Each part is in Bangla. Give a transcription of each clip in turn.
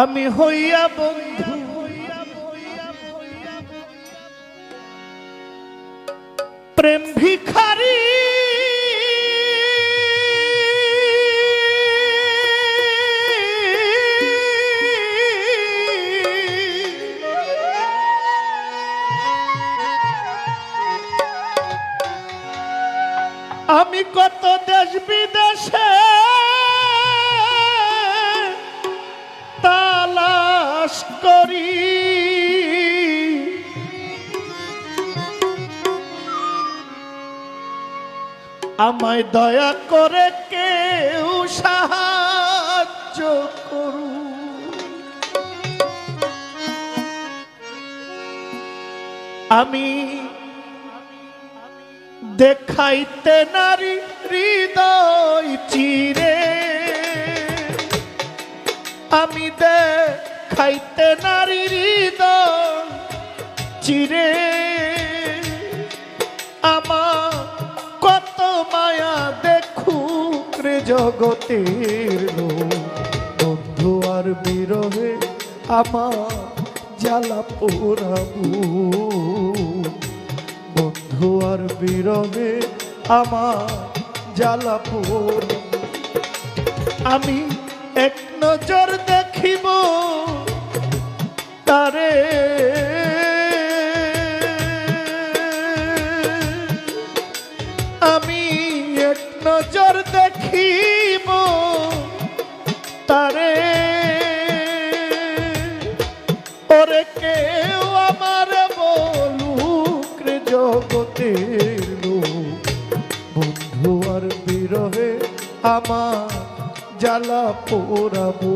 আমি হইয়া বন্ধু। প্রেম ভিখারি। আমি কত দেশ আমায় দয়া করে কেউ সাহায্য করু আমি দেখাইতে নারী হৃদয় চিরে। আমি দেখাইতে নারী হৃদয় চিরে। জগতের। বন্ধু আর বিরহে আমার জ্বালা পোড়াবো বন্ধু আর বিরহে আমার জ্বালা আমি এক নজর দেখিব, তারে আমার বলুক রে জগতের লোক। বন্ধু আর বিরহে আমার জ্বালা পোড়াবো।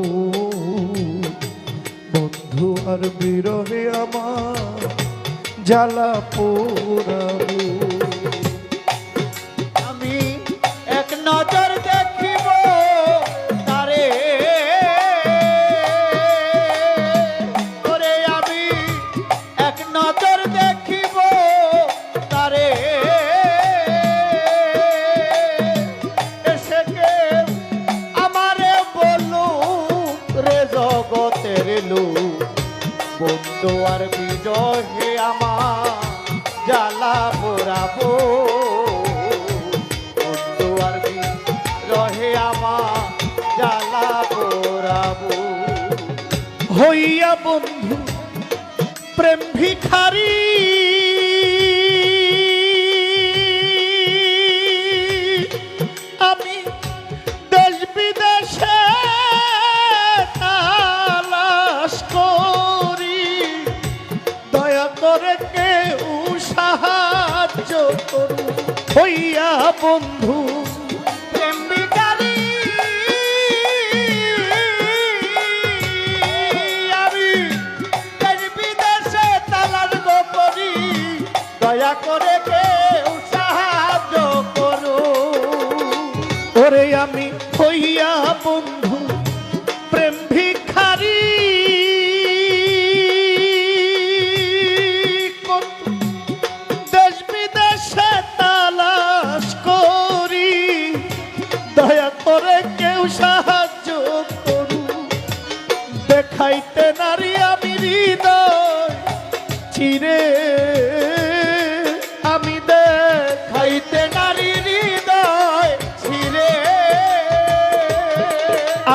বন্ধু আর বিরহে আমার জ্বালা হইয়া বন্ধু, প্রেম ভিখারি। আমি দেশ বিদেশে তালাশ করি। দয়া করে কেউ সাহায্য করু হইয়া বন্ধু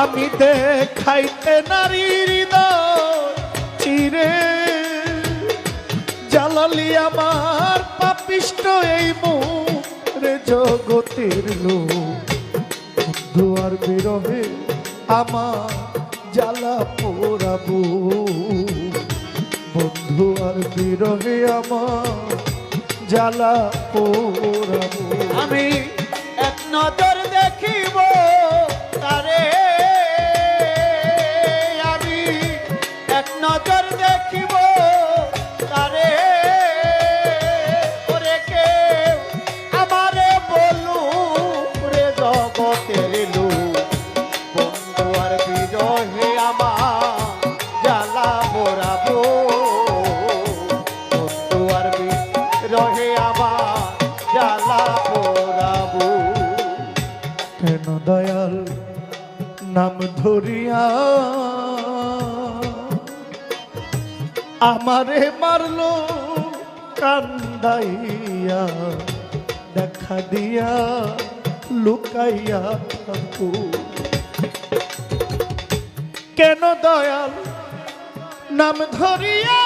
আমি দেখাইতে নারী চিরে। জ্বালালি আমার পাপিষ্ট এই মুরে জগতের লোক। দুয়ার বিরহে আমার জ্বালা পোড়াবো। বন্ধু আর বিরহে আমার জ্বালা পোড়াবো। আমি এক নজর রহে আমার জ্বালা পোড়াবু। কেন দয়াল নাম ধরিয়া আমারে মারলো, কান্দাইয়া, দেখা দিয়া লুকাইয়া থাকু। কেন দয়াল নাম ধরিয়া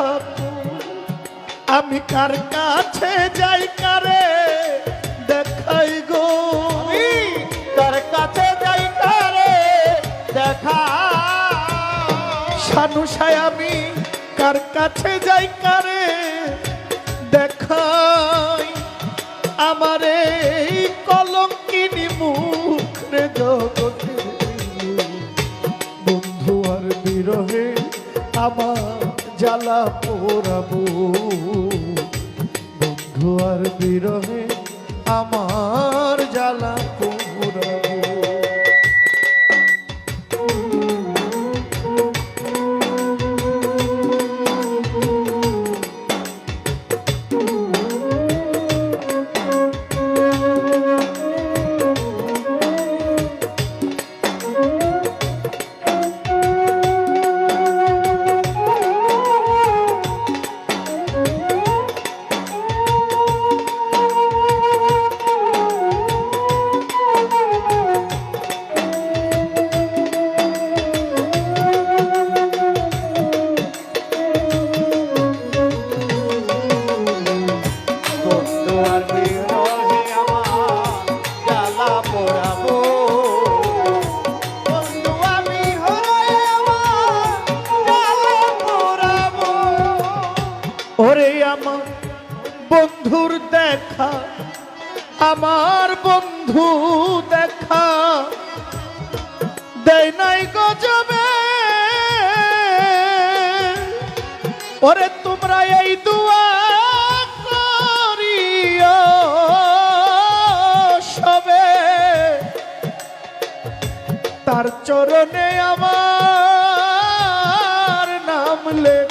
থাকো। আমি কার কাছে যাই কারে দেখাই গো? কার কাছে যাই তারে দেখা সানুসায় আমি কার কাছে যাই কারে দেখাই? আমারে এই কলঙ্কিনী মুখ রে জগতে বন্ধু আর বিরহে আমার জ্বালা পোড়াবো। বন্ধু আর বিরহে আমার জ্বালা আমার বন্ধুর দেখা, আমার বন্ধু দেখা। দেয় নাই গজবে। ওরে তোমরা এই দুয়া সবে। তার চরণে আমার নাম লেখু।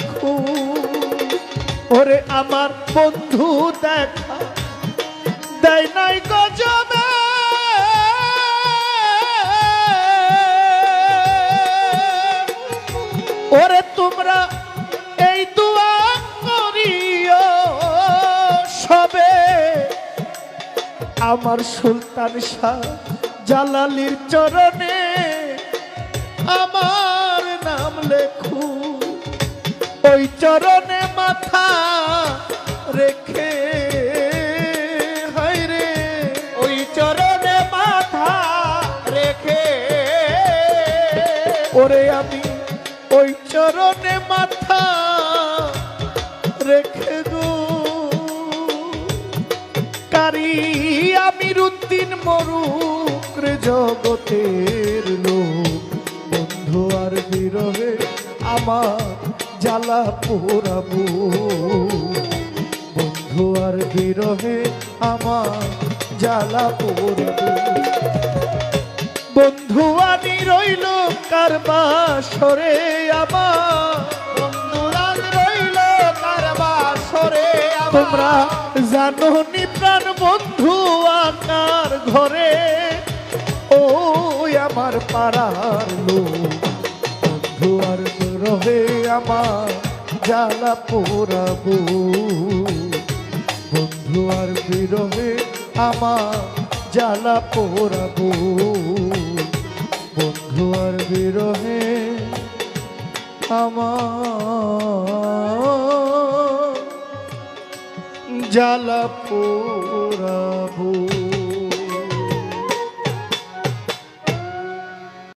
ওরে আমার বন্ধু দেখা। দেয় নাই গজবে। ওরে তোমরা এই দুয়া করিও সবে। আমার সুলতান শাহ জালালির চরণে আমার ওই চরণে মাথা রেখে রে। ওই চরণে মাথা রেখে, ওরে আমি ওই চরণে মাথা রেখে গো কারি আমির উদ্দিন মরুক রে জগতের লোক, বন্ধু আর বিরহে আমার জ্বালা পোড়াবো বন্ধু আর বিরহে আমার জ্বালা পোড়াবো বন্ধু আনি রইল কার বাসরে আমার। তোমরা জানো নি প্রাণ বন্ধু আকার ঘরে। ও আমার পাড়ার লোক। আমার জ্বালা পোড়াবো। বন্ধু আর বিরহে আমার জ্বালা পোড়াবো। বন্ধু আর বিরহে আমার জ্বালা পোড়াবো।